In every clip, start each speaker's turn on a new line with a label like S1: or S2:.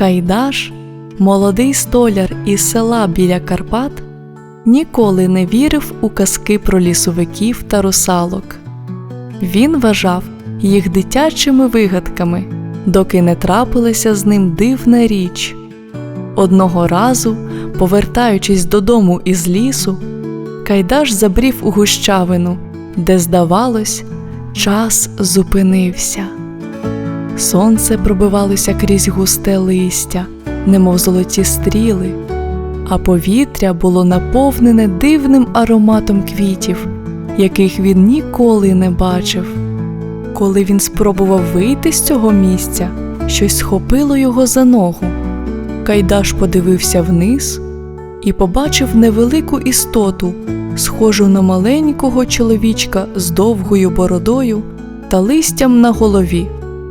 S1: Кайдаш, молодий столяр із села біля Карпат, ніколи не вірив у казки про лісовиків та русалок. Він вважав їх дитячими вигадками, доки не трапилася з ним дивна річ. Одного разу, повертаючись додому із лісу, Кайдаш забрів у гущавину, де, здавалось, час зупинився. Сонце пробивалося крізь густе листя, немов золоті стріли, а повітря було наповнене дивним ароматом квітів, яких він ніколи не бачив. Коли він спробував вийти з цього місця, щось схопило його за ногу. Кайдаш подивився вниз і побачив невелику істоту, схожу на маленького чоловічка з довгою бородою та листям на голові.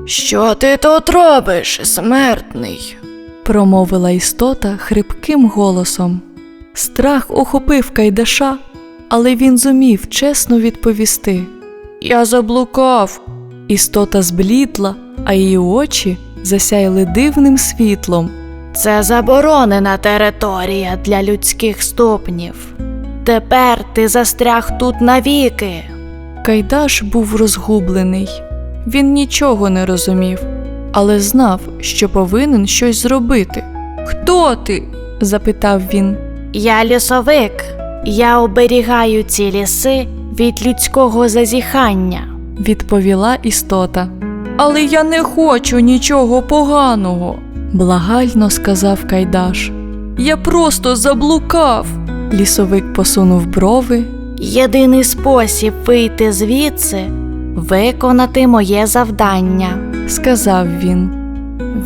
S2: Що ти тут робиш, смертний?
S1: промовила істота хрипким голосом. Страх охопив Кайдаша, але він зумів чесно відповісти.
S2: Я заблукав.
S1: Істота зблідла, а її очі засяяли дивним світлом.
S2: Це заборонена територія для людських ступнів. Тепер ти застряг тут навіки.
S1: Кайдаш був розгублений. Він нічого не розумів, але знав, що повинен щось зробити. Хто ти? запитав він.
S2: Я лісовик. Я оберігаю ці ліси від людського зазіхання.
S1: відповіла істота. Але я не хочу нічого поганого, благально сказав Кайдаш. Я просто заблукав. Лісовик посунув брови.
S2: Єдиний спосіб вийти звідси виконати моє завдання.
S1: Сказав він.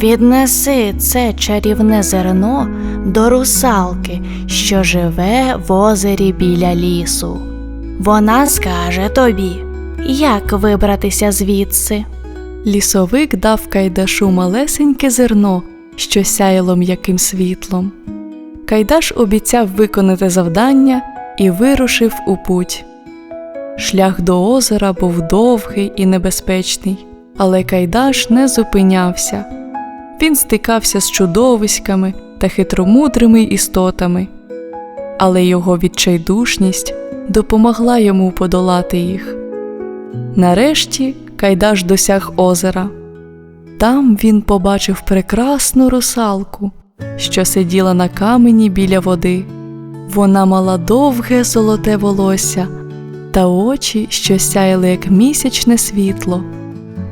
S2: Віднеси це чарівне зерно до русалки, що живе в озері біля лісу. Вона скаже тобі, як вибратися звідси.
S1: Лісовик дав Кайдашу малесеньке зерно, що сяяло м'яким світлом. Кайдаш обіцяв виконати завдання і вирушив у путь. Шлях до озера був довгий і небезпечний, але Кайдаш не зупинявся. Він стикався з чудовиськами та хитромудрими істотами, але його відчайдушність допомогла йому подолати їх. Нарешті Кайдаш досяг озера. Там він побачив прекрасну русалку, що сиділа на камені біля води. Вона мала довге золоте волосся та очі, що сяяли як місячне світло.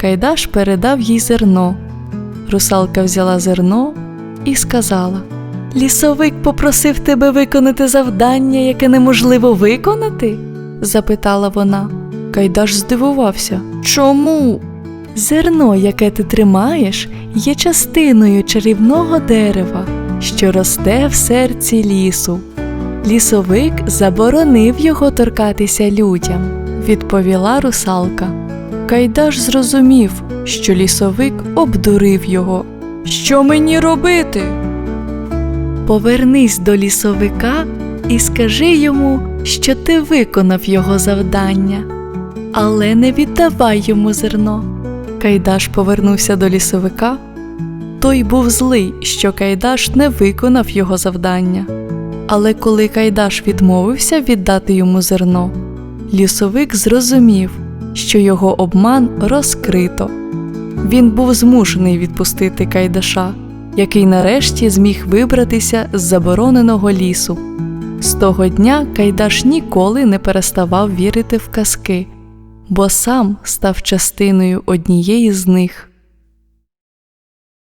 S1: Кайдаш передав їй зерно. Русалка взяла зерно і сказала: Лісовик попросив тебе виконати завдання, яке неможливо виконати? запитала вона. Кайдаш здивувався. Чому? Зерно, яке ти тримаєш, є частиною чарівного дерева, що росте в серці лісу. Лісовик заборонив його торкатися людям, відповіла русалка. Кайдаш зрозумів, що лісовик обдурив його. Що мені робити? Повернись до лісовика і скажи йому, що ти виконав його завдання, але не віддавай йому зерно. Кайдаш повернувся до лісовика. Той був злий, що Кайдаш не виконав його завдання. Але коли Кайдаш відмовився віддати йому зерно, лісовик зрозумів, що його обман розкрито. Він був змушений відпустити Кайдаша, який нарешті зміг вибратися з забороненого лісу. З того дня Кайдаш ніколи не переставав вірити в казки, бо сам став частиною однієї з них.